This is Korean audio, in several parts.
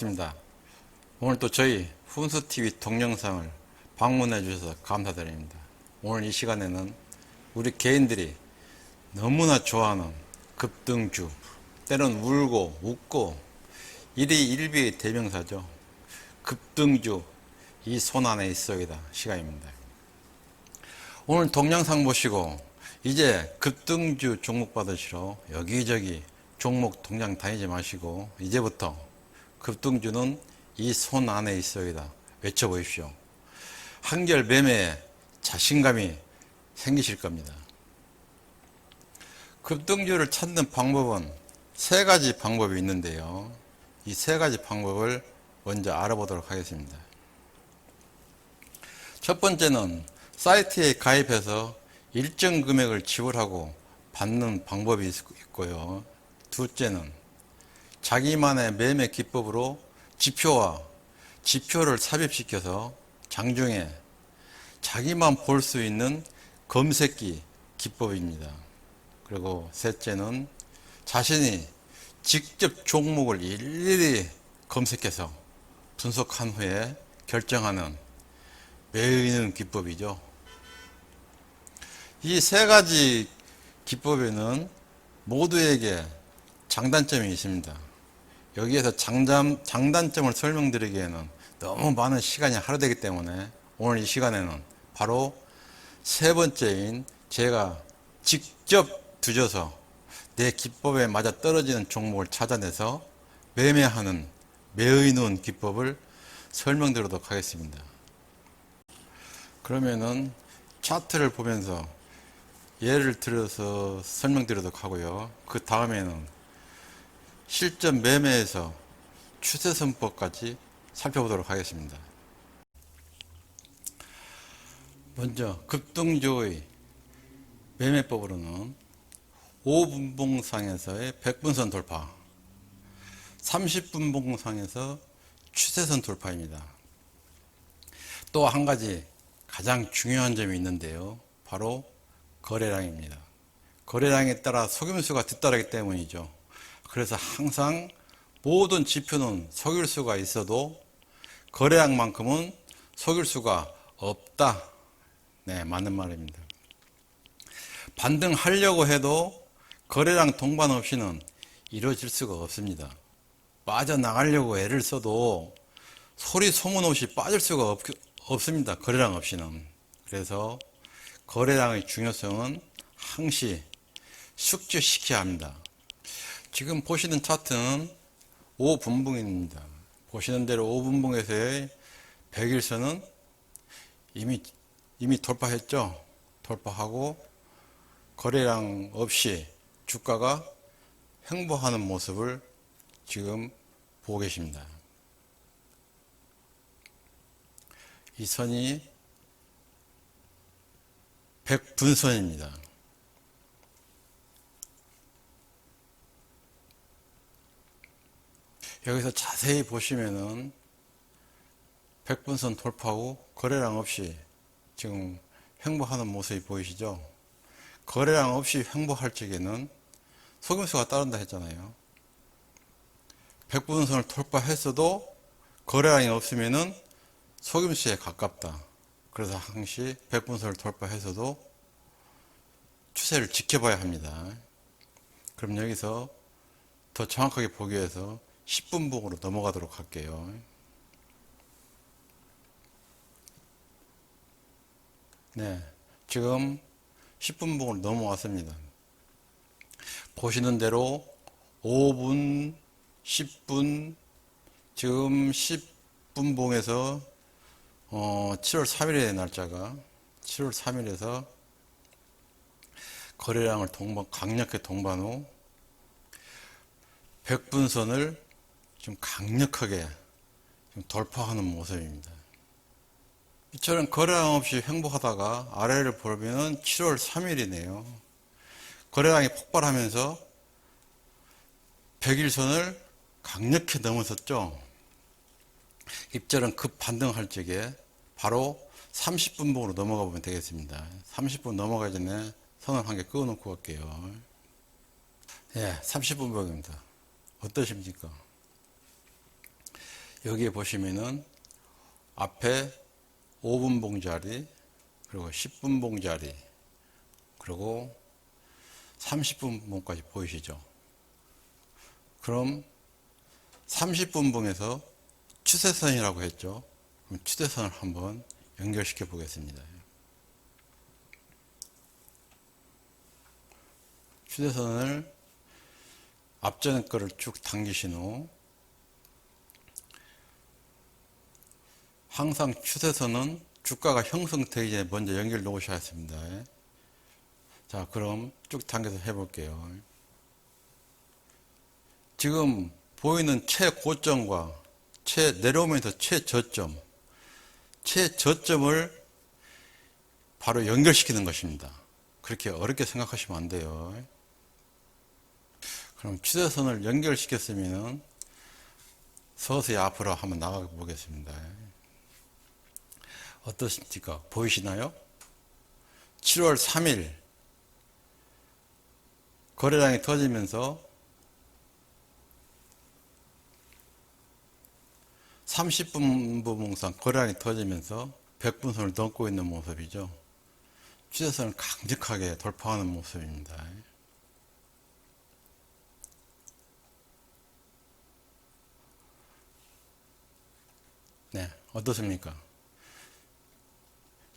반갑습니다. 오늘 또 저희 훈수TV 동영상을 방문해 주셔서 감사드립니다. 오늘 이 시간에는 우리 개인들이 너무나 좋아하는 급등주, 때론 울고 웃고 일이 일비의 대명사죠. 급등주, 이 손 안에 있어이다 시간입니다. 오늘 동영상 보시고 이제 급등주 종목 받으시러 여기저기 종목 동장 다니지 마시고 이제부터 급등주는 이 손 안에 있어이다 외쳐보십시오. 한결 매매에 자신감이 생기실 겁니다. 급등주를 찾는 방법은 세 가지 방법이 있는데요. 이 세 가지 방법을 먼저 알아보도록 하겠습니다. 첫 번째는 사이트에 가입해서 일정 금액을 지불하고 받는 방법이 있고요. 둘째는 자기만의 매매 기법으로 지표와 지표를 삽입시켜서 장중에 자기만 볼 수 있는 검색기 기법입니다. 그리고 셋째는 자신이 직접 종목을 일일이 검색해서 분석한 후에 결정하는 매의는 기법이죠. 이 세 가지 기법에는 모두에게 장단점이 있습니다. 여기에서 장단, 장단점을 설명드리기에는 너무 많은 시간이 하루되기 때문에 오늘 이 시간에는 바로 세 번째인 제가 직접 뒤져서 내 기법에 맞아 떨어지는 종목을 찾아내서 매매하는 매의 눈 기법을 설명드리도록 하겠습니다. 그러면은 차트를 보면서 예를 들어서 설명드리도록 하고요. 그 다음에는 실전 매매에서 추세선법까지 살펴보도록 하겠습니다. 먼저 급등주의 매매법으로는 5분봉상에서의 100분선 돌파, 30분봉상에서 추세선 돌파입니다. 또 한 가지 가장 중요한 점이 있는데요. 바로 거래량입니다. 거래량에 따라 속임수가 뒤따르기 때문이죠. 그래서 항상 모든 지표는 속일 수가 있어도 거래량만큼은 속일 수가 없다. 네, 맞는 말입니다. 반등하려고 해도 거래량 동반 없이는 이루어질 수가 없습니다. 빠져나가려고 애를 써도 소리 소문 없이 빠질 수가 없, 없습니다. 거래량 없이는. 그래서 거래량의 중요성은 항시 숙지시켜야 합니다. 지금 보시는 차트는 5분봉입니다. 보시는 대로 5분봉에서의 100일선은 이미, 이미 돌파했죠. 돌파하고 거래량 없이 주가가 횡보하는 모습을 지금 보고 계십니다. 이 선이 100분선입니다. 여기서 자세히 보시면은 100분선 돌파 후 거래량 없이 지금 횡보하는 모습이 보이시죠? 거래량 없이 횡보할 적에는 속임수가 따른다 했잖아요. 100분선을 돌파했어도 거래량이 없으면은 속임수에 가깝다. 그래서 항시 100분선을 돌파해서도 추세를 지켜봐야 합니다. 그럼 여기서 더 정확하게 보기 위해서 10분봉으로 넘어가도록 할게요. 네, 지금 10분봉으로 넘어왔습니다. 보시는 대로 5분, 10분, 지금 10분봉에서 어, 7월 3일의 날짜가 7월 3일에서 거래량을 동반, 강력하게 동반 후 100분선을 좀 강력하게 좀 돌파하는 모습입니다. 이처럼 거래량 없이 횡보하다가 아래를 보면은 7월 3일이네요. 거래량이 폭발하면서 100일선을 강력히 넘어섰죠. 입절은 급 반등할 적에 바로 30분봉으로 넘어가 보면 되겠습니다. 30분 넘어가기 전에 선을 한 개 끄어놓고 갈게요. 예, 30분봉입니다. 어떠십니까? 여기에 보시면은 앞에 5분 봉 자리, 그리고 10분 봉 자리, 그리고 30분 봉까지 보이시죠? 그럼 30분 봉에서 추세선이라고 했죠? 그럼 추세선을 한번 연결시켜 보겠습니다. 추세선을 앞전 거를 쭉 당기신 후 항상 추세선은 주가가 형성되기 전에 먼저 연결 놓으셔야 했습니다. 자, 그럼 쭉 당겨서 해볼게요. 지금 보이는 최고점과 최 내려오면서 최저점, 최저점을 바로 연결시키는 것입니다. 그렇게 어렵게 생각하시면 안 돼요. 그럼 추세선을 연결시켰으면 서서히 앞으로 한번 나가 보겠습니다. 어떻습니까? 보이시나요? 7월 3일 거래량이 터지면서 30분 부봉상 거래량이 터지면서 100분선을 넘고 있는 모습이죠. 추세선을 강력하게 돌파하는 모습입니다. 네, 어떻습니까?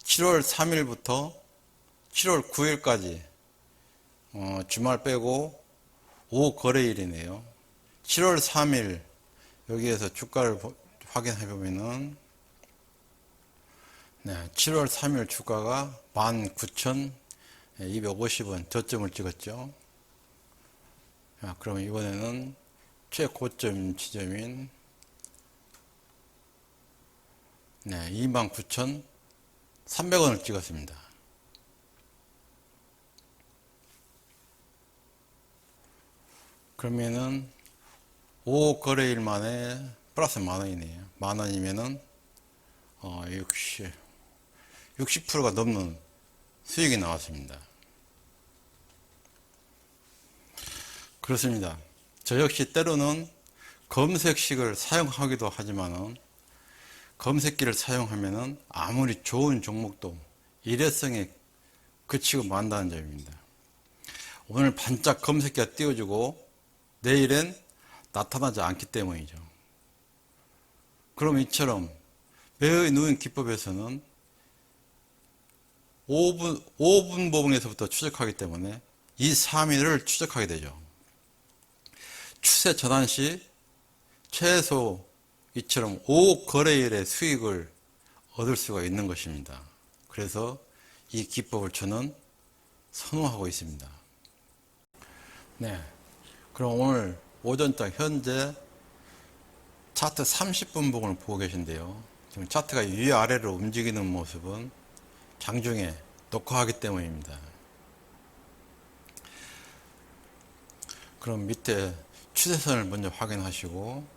7월 3일부터 7월 9일까지 어, 주말 빼고 5거래일이네요. 7월 3일 여기에서 주가를 보- 확인해 보면은 네, 7월 3일 주가가 19,250원 저점을 찍었죠. 자, 그럼 이번에는 최고점 지점인 네, 29,300원을 찍었습니다. 그러면은 5 거래일 만에 플러스 만 원이네요. 만 원이면은 어, 60, 60%가 넘는 수익이 나왔습니다. 그렇습니다. 저 역시 때로는 검색식을 사용하기도 하지만은 검색기를 사용하면은 아무리 좋은 종목도 일회성에 그치고 만다는 점입니다. 오늘 반짝 검색기가 띄워주고 내일은 나타나지 않기 때문이죠. 그럼 이처럼 매의 누인 기법에서는 5분, 5분 보봉에서부터 추적하기 때문에 이 3일을 추적하게 되죠. 추세 전환 시 최소 이처럼 5거래일의 수익을 얻을 수가 있는 것입니다. 그래서 이 기법을 저는 선호하고 있습니다. 네. 그럼 오늘 오전장 현재 차트 30분 봉을 보고 계신데요. 지금 차트가 위아래로 움직이는 모습은 장중에 녹화하기 때문입니다. 그럼 밑에 추세선을 먼저 확인하시고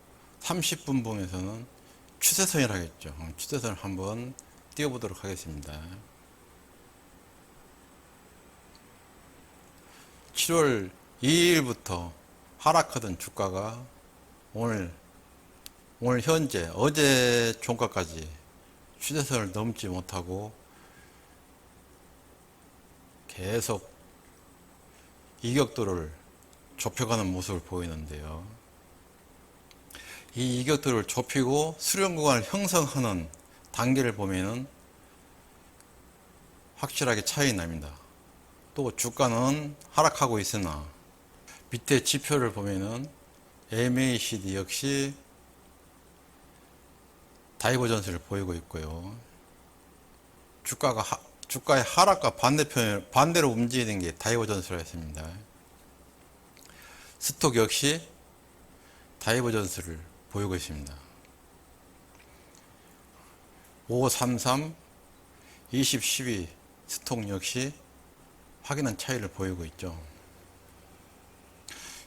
30분 봉에서는 추세선이라겠죠. 추세선을 한번 띄워보도록 하겠습니다. 7월 2일부터 하락하던 주가가 오늘 오늘 현재 어제 종가까지 추세선을 넘지 못하고 계속 이격도를 좁혀가는 모습을 보이는데요. 이 이격도를 좁히고 수렴 구간을 형성하는 단계를 보면은 확실하게 차이 납니다. 또 주가는 하락하고 있으나 밑에 지표를 보면은 MACD 역시 다이버전스를 보이고 있고요. 주가가 하, 주가의 하락과 반대편 반대로 움직이는 게 다이버전스라 했습니다. 스톡 역시 다이버전스를 보이고 있습니다. 533 20 12 스톡 역시 확연한 차이를 보이고 있죠.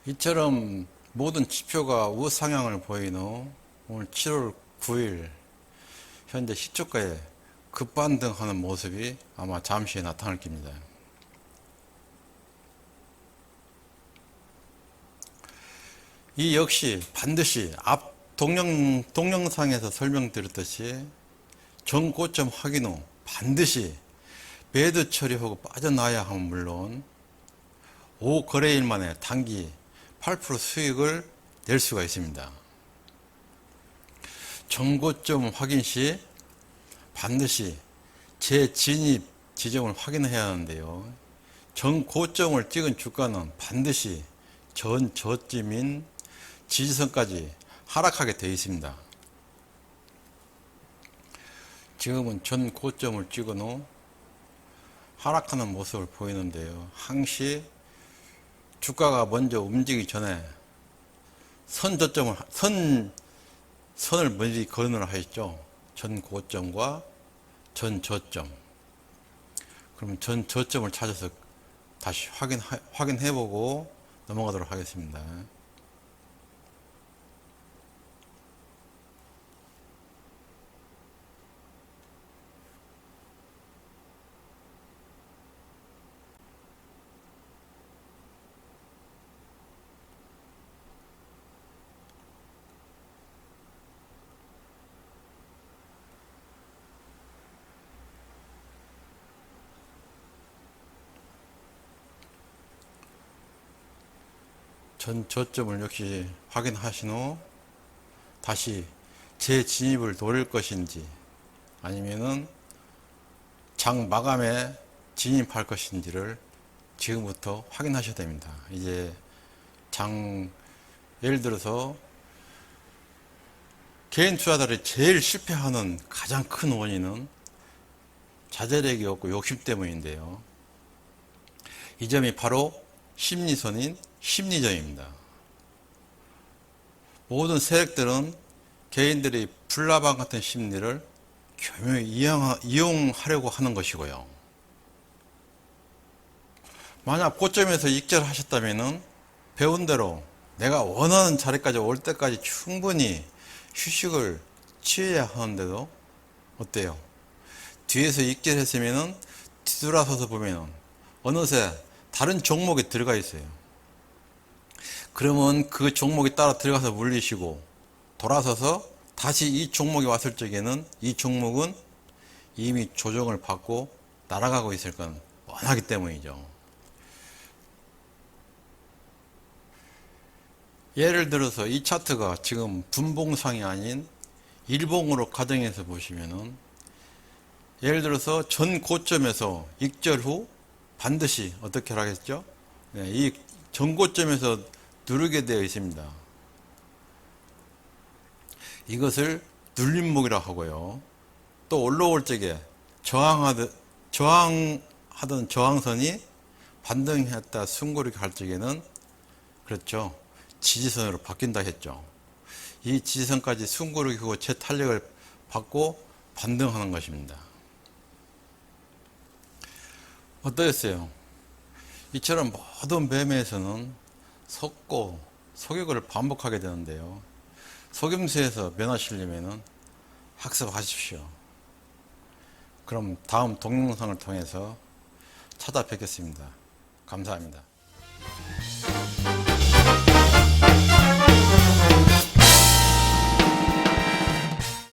이처럼 모든 지표가 우상향을 보이는 오늘 7월 9일 현재 시초가에 급반등하는 모습이 아마 잠시 나타날 겁니다. 이 역시 반드시 앞 동영, 동영상에서 설명드렸듯이 정고점 확인 후 반드시 매도 처리하고 빠져나야 하면 물론 5거래일 만에 단기 8% 수익을 낼 수가 있습니다. 정고점 확인 시 반드시 재진입 지점을 확인해야 하는데요. 정고점을 찍은 주가는 반드시 전 저점인 지지선까지 하락하게 되어 있습니다. 지금은 전 고점을 찍은 후 하락하는 모습을 보이는데요. 항시 주가가 먼저 움직이기 전에 선 저점을 선 선을 미리 거론을 하였죠. 전 고점과 전 저점. 그럼 전 저점을 찾아서 다시 확인 확인해 보고 넘어가도록 하겠습니다. 전 저점을 역시 확인하신 후 다시 재진입을 노릴 것인지 아니면은 장 마감에 진입할 것인지를 지금부터 확인하셔야 됩니다. 이제 장 예를 들어서 개인 투자자들이 제일 실패하는 가장 큰 원인은 자제력이 없고 욕심 때문인데요. 이 점이 바로 심리선인 심리전입니다. 모든 세력들은 개인들이 불나방 같은 심리를 교묘히 이용하려고 하는 것이고요. 만약 고점에서 익절하셨다면 배운 대로 내가 원하는 자리까지 올 때까지 충분히 휴식을 취해야 하는데도 어때요? 뒤에서 익절했으면 뒤돌아서서 보면 어느새 다른 종목에 들어가 있어요. 그러면 그 종목에 따라 들어가서 물리시고 돌아서서 다시 이 종목이 왔을 적에는 이 종목은 이미 조정을 받고 날아가고 있을 건 뻔하기 때문이죠. 예를 들어서 이 차트가 지금 분봉상이 아닌 일봉으로 가정해서 보시면은 예를 들어서 전 고점에서 익절 후 반드시 어떻게 하겠죠? 네, 이 전고점에서 누르게 되어 있습니다. 이것을 눌림목이라 하고요. 또 올라올 적에 저항하던, 저항하던 저항선이 반등했다 숨고르게 할 적에는 그렇죠. 지지선으로 바뀐다 했죠. 이 지지선까지 숨고르기고 재탄력을 받고 반등하는 것입니다. 어떠셨어요? 이처럼 모든 매매에서는 속고 속역을 반복하게 되는데요. 속임수에서 면하시려면 학습하십시오. 그럼 다음 동영상을 통해서 찾아뵙겠습니다. 감사합니다.